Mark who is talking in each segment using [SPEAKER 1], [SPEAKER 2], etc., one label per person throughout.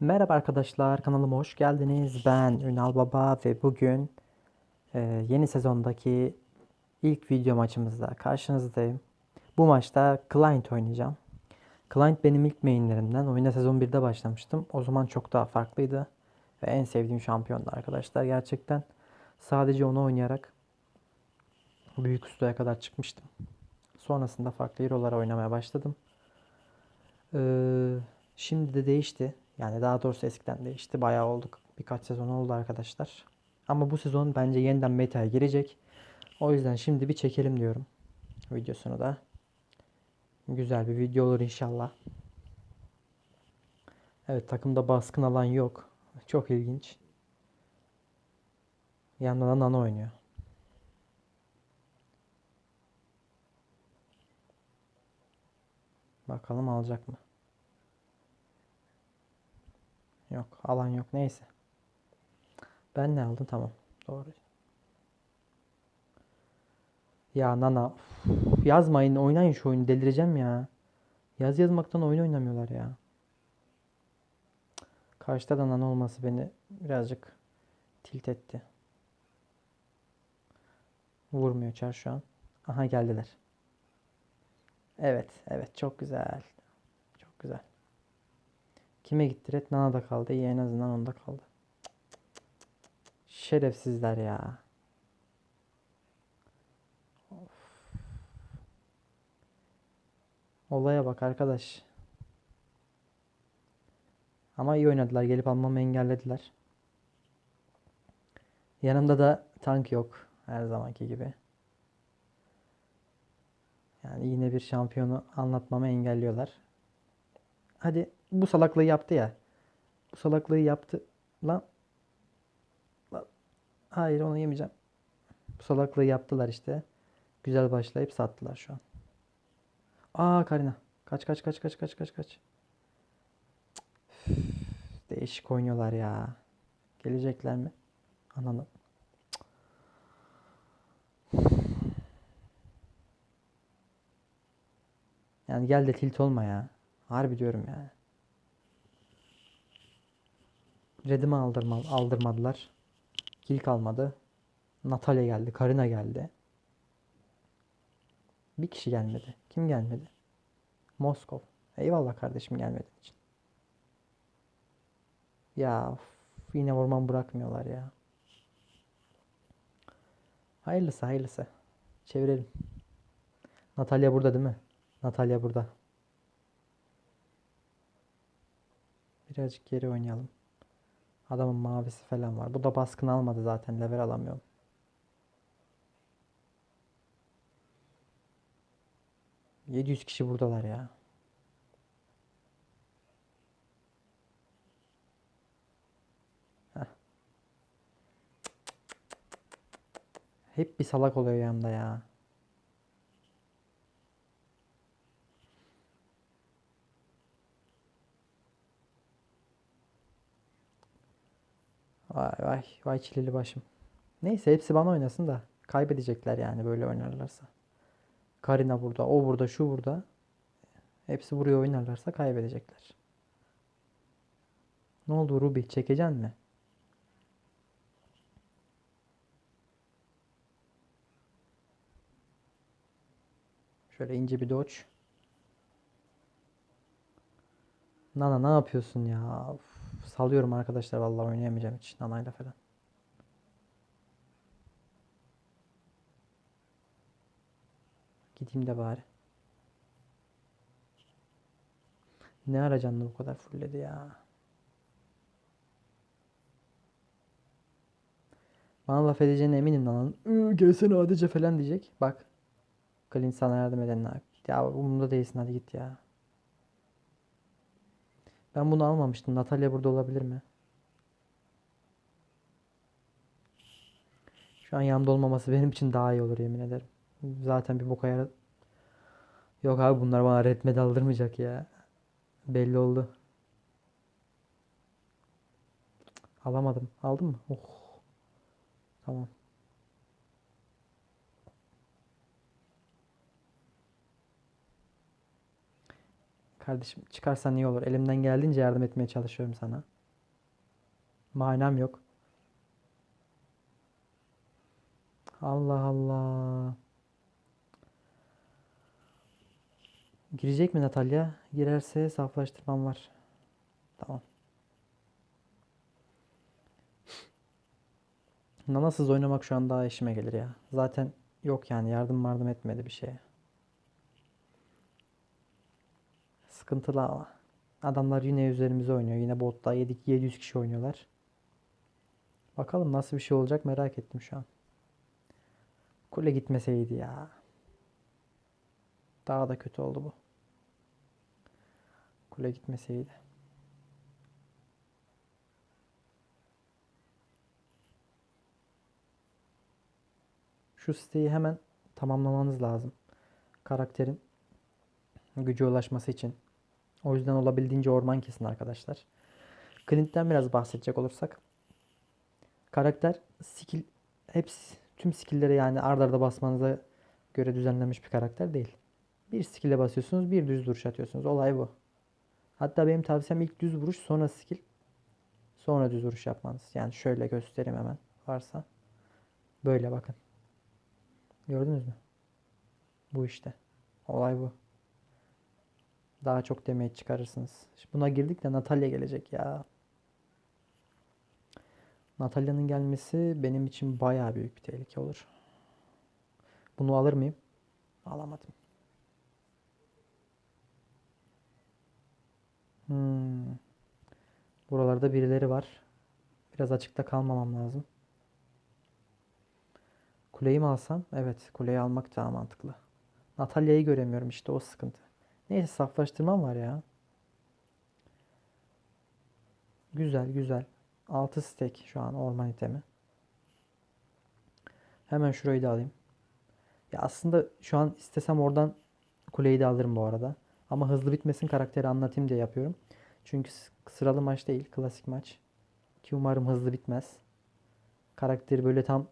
[SPEAKER 1] Merhaba arkadaşlar, kanalıma hoş geldiniz. Ben Ünal Baba ve bugün e, yeni sezondaki ilk video maçımızda karşınızdayım. Bu maçta Client oynayacağım. Client benim ilk mainlerimden. Oyuna sezon 1'de başlamıştım. O zaman çok daha farklıydı. Ve en sevdiğim şampiyondu arkadaşlar. Gerçekten sadece onu oynayarak büyük ustaya kadar çıkmıştım. Sonrasında farklı hero'lara oynamaya başladım. Ee, şimdi de değişti. Yani daha doğrusu eskiden değişti. Bayağı olduk. Birkaç sezon oldu arkadaşlar. Ama bu sezon bence yeniden meta'ya girecek. O yüzden şimdi bir çekelim diyorum. Videosunu da. Güzel bir video olur inşallah. Evet takımda baskın alan yok. Çok ilginç. Yanında da Nano oynuyor. Bakalım alacak mı? Yok alan yok neyse. Ben ne aldım tamam. Doğru. Ya Nana uf, yazmayın oynayın şu oyunu delireceğim ya. Yaz yazmaktan oyun oynamıyorlar ya. Karşıda da Nana olması beni birazcık tilt etti. Vurmuyor çar şu an. Aha geldiler. Evet, evet çok güzel. Çok güzel. Kime gitti red? Nana'da kaldı. İyi en azından onda kaldı. Şerefsizler ya. Olaya bak arkadaş. Ama iyi oynadılar. Gelip almamı engellediler. Yanımda da tank yok. Her zamanki gibi. Yani yine bir şampiyonu anlatmamı engelliyorlar. Hadi bu salaklığı yaptı ya. Bu salaklığı yaptı. Lan. Lan. Hayır onu yemeyeceğim. Bu salaklığı yaptılar işte. Güzel başlayıp sattılar şu an. Aa Karina. Kaç kaç kaç kaç kaç kaç kaç. Değişik oynuyorlar ya. Gelecekler mi? Ananı. Yani gel de tilt olma ya. Harbi diyorum ya. Redimi aldırma, aldırmadılar. Kill kalmadı. Natalya geldi. Karina geldi. Bir kişi gelmedi. Kim gelmedi? Moskov. Eyvallah kardeşim gelmediğin için. Ya of, yine orman bırakmıyorlar ya. Hayırlısı hayırlısı. Çevirelim. Natalya burada değil mi? Natalya burada. Birazcık geri oynayalım. Adamın mavisi falan var. Bu da baskın almadı zaten. Level alamıyorum. ...700 kişi buradalar ya. Heh. Hep bir salak oluyor yanımda ya. Vay vay vay çileli başım. Neyse hepsi bana oynasın da kaybedecekler yani böyle oynarlarsa. Karina burada, o burada, şu burada. Hepsi buraya oynarlarsa kaybedecekler. Ne oldu Ruby? Çekeceksin mi? Şöyle ince bir dodge. Nana ne yapıyorsun ya? Uf, salıyorum arkadaşlar vallahi oynayamayacağım hiç Nana'yla falan. Gideyim de bari. Ne ara canını bu kadar fullledi ya. Bana laf edeceğine eminim lan. "Iı, Gelsene adice falan diyecek. Bak. Clint sana yardım edenler. Ya umurumda değilsin hadi git ya. Ben bunu almamıştım. Natalya burada olabilir mi? Şu an yanımda olmaması benim için daha iyi olur yemin ederim. Zaten bir boka yarar. Yok abi bunlar bana red medal aldırmayacak ya. Belli oldu. Alamadım. Aldın mı? Oh. Tamam. Kardeşim çıkarsan iyi olur. Elimden geldiğince yardım etmeye çalışıyorum sana. Manam yok. Allah Allah. Girecek mi Natalya? Girerse saflaştırmam var. Tamam. Nanasız oynamak şu an daha işime gelir ya. Zaten yok yani yardım yardım etmedi bir şeye. Sıkıntılı ama. Adamlar yine üzerimize oynuyor. Yine botta 7 700 kişi oynuyorlar. Bakalım nasıl bir şey olacak merak ettim şu an. Kule gitmeseydi ya. Daha da kötü oldu bu. Kule gitmeseydi. Şu siteyi hemen tamamlamanız lazım. Karakterin gücü ulaşması için. O yüzden olabildiğince orman kesin arkadaşlar. Clint'ten biraz bahsedecek olursak. Karakter skill hepsi tüm skill'lere yani ard arda basmanıza göre düzenlenmiş bir karakter değil. Bir skill'e basıyorsunuz, bir düz vuruş atıyorsunuz. Olay bu. Hatta benim tavsiyem ilk düz vuruş, sonra skill, sonra düz vuruş yapmanız. Yani şöyle göstereyim hemen varsa. Böyle bakın. Gördünüz mü? Bu işte. Olay bu. Daha çok damage çıkarırsınız. Şimdi buna girdik de Natalya gelecek ya. Natalya'nın gelmesi benim için bayağı büyük bir tehlike olur. Bunu alır mıyım? Alamadım. Hmm. Buralarda birileri var. Biraz açıkta kalmamam lazım. Kuleyi mi alsam? Evet, kuleyi almak daha mantıklı. Natalya'yı göremiyorum işte o sıkıntı. Neyse saflaştırmam var ya. Güzel güzel. 6 stack şu an orman itemi. Hemen şurayı da alayım. Ya aslında şu an istesem oradan kuleyi de alırım bu arada. Ama hızlı bitmesin karakteri anlatayım diye yapıyorum. Çünkü sıralı maç değil, klasik maç. Ki umarım hızlı bitmez. Karakteri böyle tam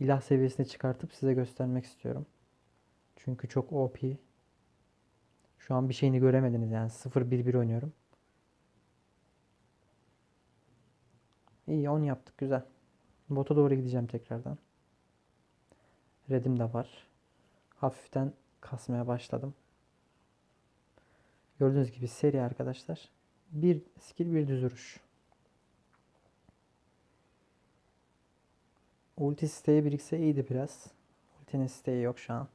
[SPEAKER 1] ilah seviyesine çıkartıp size göstermek istiyorum. Çünkü çok OP. Şu an bir şeyini göremediniz yani 0-1-1 oynuyorum. İyi 10 yaptık güzel. Bota doğru gideceğim tekrardan. Redim de var. Hafiften kasmaya başladım. Gördüğünüz gibi seri arkadaşlar. Bir skill bir düz. Ulti siteyi birikse iyiydi biraz. Ultinin siteyi yok şu an.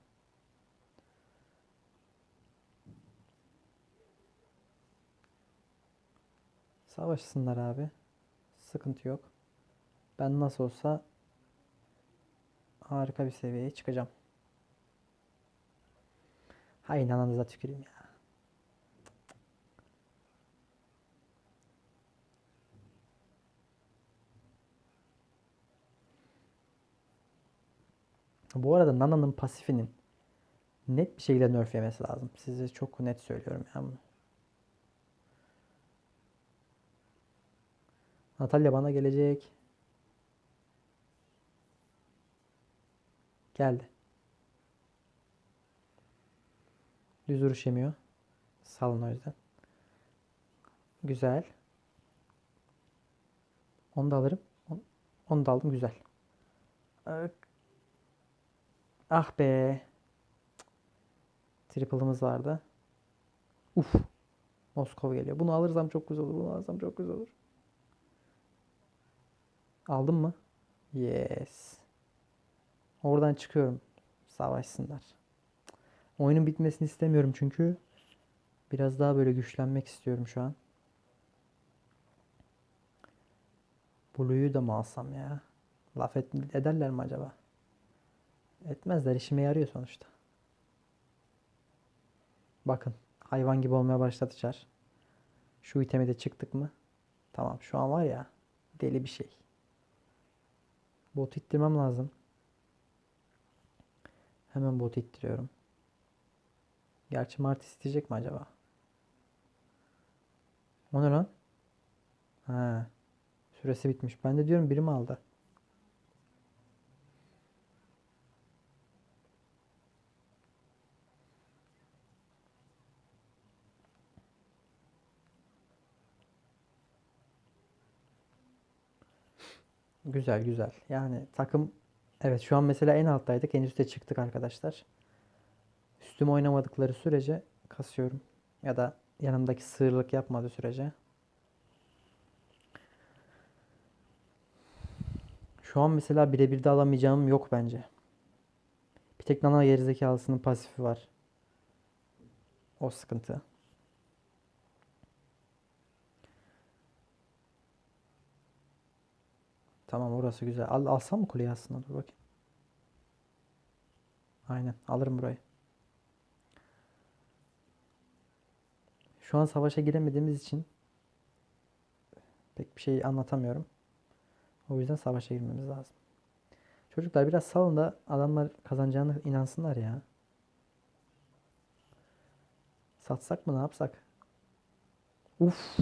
[SPEAKER 1] Savaşsınlar abi. Sıkıntı yok. Ben nasıl olsa harika bir seviyeye çıkacağım. Hay nananıza tüküreyim ya. Bu arada Nana'nın pasifinin net bir şekilde nerf yemesi lazım. Size çok net söylüyorum ya bunu. Natalya bana gelecek. Geldi. Düz vuruş. Salın o yüzden. Güzel. Onu da alırım. Onu da aldım. Güzel. Ah be. Triple'ımız vardı. Uf. Moskov geliyor. Bunu alırsam çok güzel olur. Bunu alırsam çok güzel olur. Aldın mı? Yes. Oradan çıkıyorum. Savaşsınlar. Oyunun bitmesini istemiyorum çünkü biraz daha böyle güçlenmek istiyorum şu an. Blue'yu da mı alsam ya? Laf et, ederler mi acaba? Etmezler. işime yarıyor sonuçta. Bakın. Hayvan gibi olmaya başladı. Şu iteme de çıktık mı? Tamam. Şu an var ya. Deli bir şey. Bot ittirmem lazım. Hemen bot ittiriyorum. Gerçi Mart isteyecek mi acaba? O ne lan? Ha. Süresi bitmiş. Ben de diyorum biri mi aldı? Güzel güzel. Yani takım evet şu an mesela en alttaydık. En üste çıktık arkadaşlar. Üstüme oynamadıkları sürece kasıyorum. Ya da yanımdaki sığırlık yapmadığı sürece. Şu an mesela birebir de alamayacağım yok bence. Bir tek Nana gerizekalısının pasifi var. O sıkıntı. Tamam orası güzel. Al, alsam mı kuleyi aslında? Dur bakayım. Aynen alırım burayı. Şu an savaşa giremediğimiz için pek bir şey anlatamıyorum. O yüzden savaşa girmemiz lazım. Çocuklar biraz salın da adamlar kazanacağını inansınlar ya. Satsak mı ne yapsak? Uf,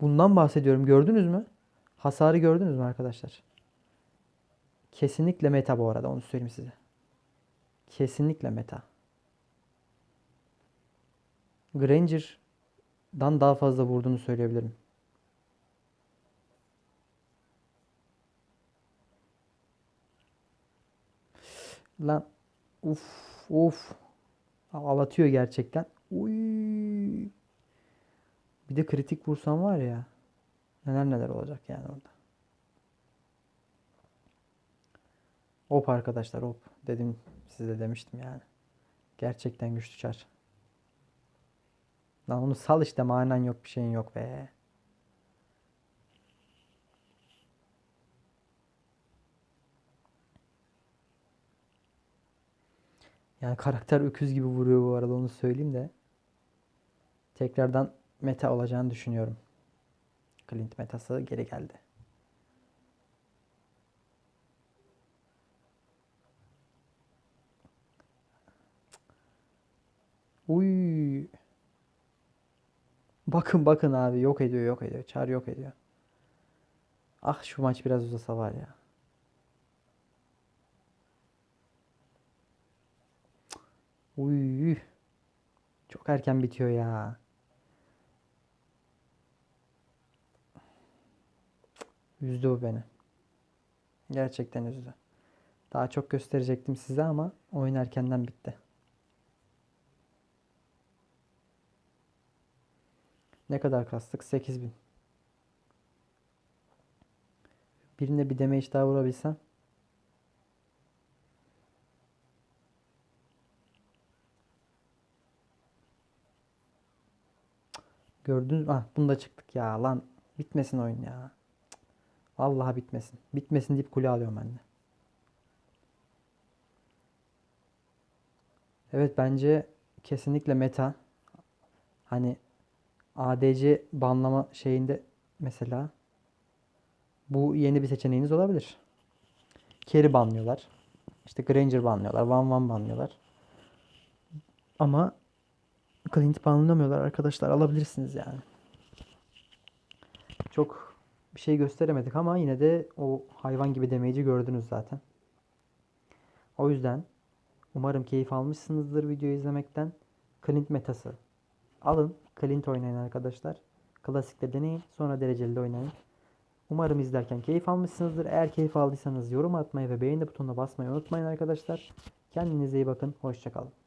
[SPEAKER 1] bundan bahsediyorum. Gördünüz mü? Hasarı gördünüz mü arkadaşlar? Kesinlikle meta bu arada onu söyleyeyim size. Kesinlikle meta. Granger'dan daha fazla vurduğunu söyleyebilirim. Lan uf uf ağlatıyor gerçekten. Uy. Bir de kritik vursam var ya. Neler neler olacak yani orada. Hop arkadaşlar hop. Dedim size demiştim yani. Gerçekten güçlü çar. Lan onu sal işte manen yok bir şeyin yok be. Yani karakter öküz gibi vuruyor bu arada onu söyleyeyim de. Tekrardan meta olacağını düşünüyorum. Clint metası geri geldi. Uy. Bakın bakın abi yok ediyor yok ediyor. Çar yok ediyor. Ah şu maç biraz uzasa var ya. Uy. Çok erken bitiyor ya. Üzdü bu beni. Gerçekten üzdü. Daha çok gösterecektim size ama oyun erkenden bitti. Ne kadar kastık? 8000. Birine bir damage daha vurabilsem. Gördünüz mü? Ah bunda çıktık ya lan. Bitmesin oyun ya. Vallahi bitmesin. Bitmesin deyip kule alıyorum ben de. Evet bence kesinlikle meta. Hani ADC banlama şeyinde mesela bu yeni bir seçeneğiniz olabilir. Carry banlıyorlar. İşte Granger banlıyorlar. Van Van banlıyorlar. Ama Clint banlamıyorlar arkadaşlar. Alabilirsiniz yani. Çok bir şey gösteremedik ama yine de o hayvan gibi demeyici gördünüz zaten. O yüzden umarım keyif almışsınızdır videoyu izlemekten. Clint metası. Alın. Clint oynayın arkadaşlar. Klasikte deneyin. Sonra dereceli de oynayın. Umarım izlerken keyif almışsınızdır. Eğer keyif aldıysanız yorum atmayı ve beğeni butonuna basmayı unutmayın arkadaşlar. Kendinize iyi bakın. Hoşçakalın.